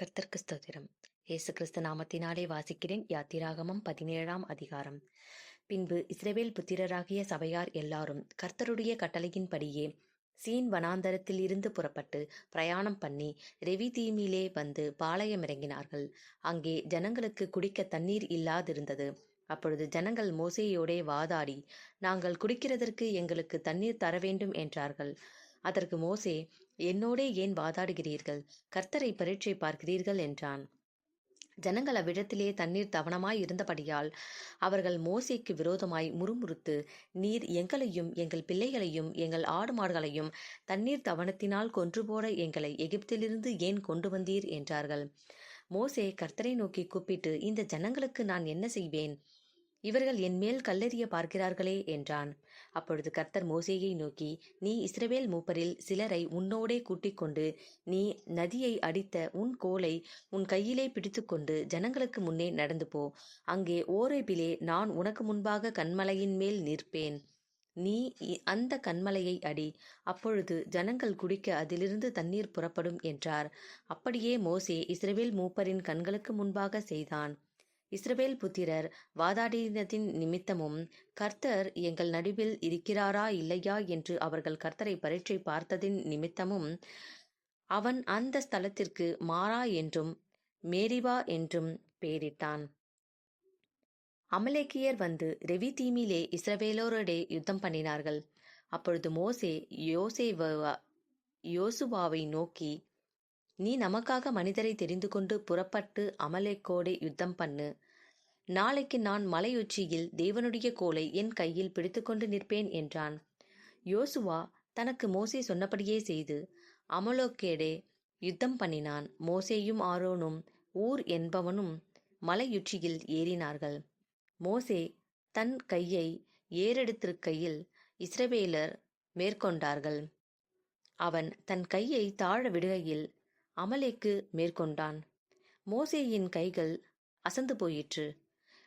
கர்த்தர்க்கு ஸ்தோத்திரம். இயேசு கிறிஸ்து நாமத்தினாலே வாசிக்கிறேன். யாத்திராகமம் பதினேழாம் அதிகாரம். பின்பு இஸ்ரவேல் புத்திரராகிய சபையார் எல்லாரும் கர்த்தருடைய கட்டளையின்படியே சீன் வனாந்தரத்தில் இருந்து புறப்பட்டு பிரயாணம் பண்ணி ரெவி தீமிலே வந்து பாளையம் இறங்கினார்கள் அங்கே ஜனங்களுக்கு குடிக்க தண்ணீர் இல்லாதிருந்தது. அப்பொழுது ஜனங்கள் மோசேயோடே வாதாடி நாங்கள் குடிக்கிறதற்கு எங்களுக்கு தண்ணீர் தர வேண்டும் என்றார்கள். அதற்கு மோசே என்னோடே ஏன் வாதாடுகிறீர்கள்? கர்த்தரை பரீட்சை பார்க்கிறீர்கள் என்றான். ஜனங்கள் அவ்விடத்திலே தண்ணீர் தவணமாய் இருந்தபடியால் அவர்கள் மோசேக்கு விரோதமாய் முறுமுறுத்து நீர் எங்களையும் எங்கள் பிள்ளைகளையும் எங்கள் ஆடு மாடுகளையும் தண்ணீர் தவணத்தினால் கொன்று போட எங்களை எகிப்திலிருந்து ஏன் கொண்டு வந்தீர்? என்றார்கள். மோசே கர்த்தரை நோக்கி கூப்பிட்டு இந்த ஜனங்களுக்கு நான் என்ன செய்வேன்? இவர்கள் என்மேல் கல்லெறிய பார்க்கிறார்களே என்றான். அப்பொழுது கர்த்தர் மோசேயை நோக்கி நீ இஸ்ரவேல் மூப்பரில் சிலரை உன்னோடே கூட்டிக் கொண்டு நீ நதியை அடித்த உன் கோலை உன் கையிலே பிடித்துக்கொண்டு ஜனங்களுக்கு முன்னே நடந்து போ. அங்கே ஓரேபிலே நான் உனக்கு முன்பாக கண்மலையின் மேல் நிற்பேன். நீ அந்த கண்மலையை அடி. அப்பொழுது ஜனங்கள் குடிக்க அதிலிருந்து தண்ணீர் புறப்படும் என்றார். அப்படியே மோசே இஸ்ரவேல் மூப்பரின் கண்களுக்கு முன்பாக செய்தான். இஸ்ரவேல் புத்திரர் வாதாடினத்தின் நிமித்தமும் கர்த்தர் எங்கள் நடுவில் இருக்கிறாரா இல்லையா என்று அவர்கள் கர்த்தரை பரீட்சை பார்த்ததின் நிமித்தமும் அவன் அந்த ஸ்தலத்திற்கு மாறா என்றும் மேரிவா என்றும் பெயரிட்டான். அமலேக்கியர் வந்து ரெவி தீமிலே இஸ்ரவேலோரோடே யுத்தம் பண்ணினார்கள். அப்பொழுது மோசே யோசேவா யோசுவாவை நோக்கி நீ நமக்காக மனிதரை தெரிந்து கொண்டு புறப்பட்டு அமலேக்கோடே யுத்தம் பண்ணு. நாளைக்கு நான் மலையுச்சியில் தேவனுடைய கோலை என் கையில் பிடித்துக்கொண்டு நிற்பேன் என்றான். யோசுவா தனக்கு மோசே சொன்னபடியே செய்து அமலோக்கேடே யுத்தம் பண்ணினான். மோசேயும் ஆரோனும் ஊர் என்பவனும் மலையுச்சியில் ஏறினார்கள். மோசே தன் கையை ஏறெடுத்திருக்கையில் இஸ்ரவேலர் மேற்கொண்டார்கள். அவன் தன் கையை தாழ விடுகையில் அமலேக்கு மேற்கொண்டான். மோசேயின் கைகள் அசந்து போயிற்று.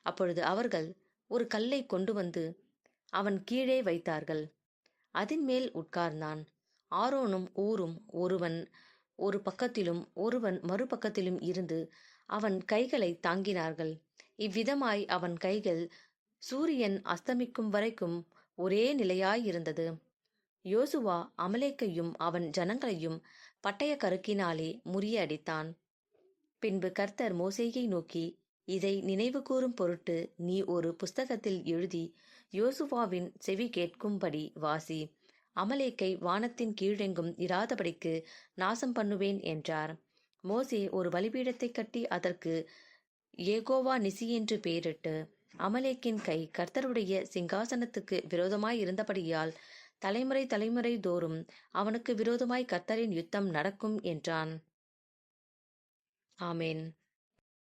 அப்பொழுது அவர்கள் ஒரு கல்லை கொண்டு வந்து அவன் கீழே வைத்தார்கள். அதன் மேல் உட்கார்ந்தான். ஆரோனும் ஊரும் ஒருவன் ஒரு பக்கத்திலும் ஒருவன் மறுபக்கத்திலும் இருந்து அவன் கைகளை தாங்கினார்கள். இவ்விதமாய் அவன் கைகள் சூரியன் அஸ்தமிக்கும் வரைக்கும் ஒரே நிலையாயிருந்தது யோசுவா அமலேக்கையும் அவன் ஜனங்களையும் பட்டய கருக்கினாலே முறியடித்தான். பின்பு கர்த்தர் மோசேயை நோக்கி இதை நினைவு கூறும் பொருட்டு நீ ஒரு புஸ்தகத்தில் எழுதி யோசுவாவின் செவி கேட்கும்படி வாசி. அமலேக்கை வானத்தின் கீழெங்கும் இராதபடிக்கு நாசம் பண்ணுவேன் என்றார். மோசே ஒரு பலிபீடத்தை கட்டி அதற்கு ஏகோவா நிசி என்று பெயரிட்டு அமலேக்கின் கை கர்த்தருடைய சிங்காசனத்துக்கு விரோதமாய் இருந்தபடியால் தலைமுறை தலைமுறை தோறும் அவனுக்கு விரோதமாய் கத்தரின் யுத்தம் நடக்கும் என்றான். ஆமேன்.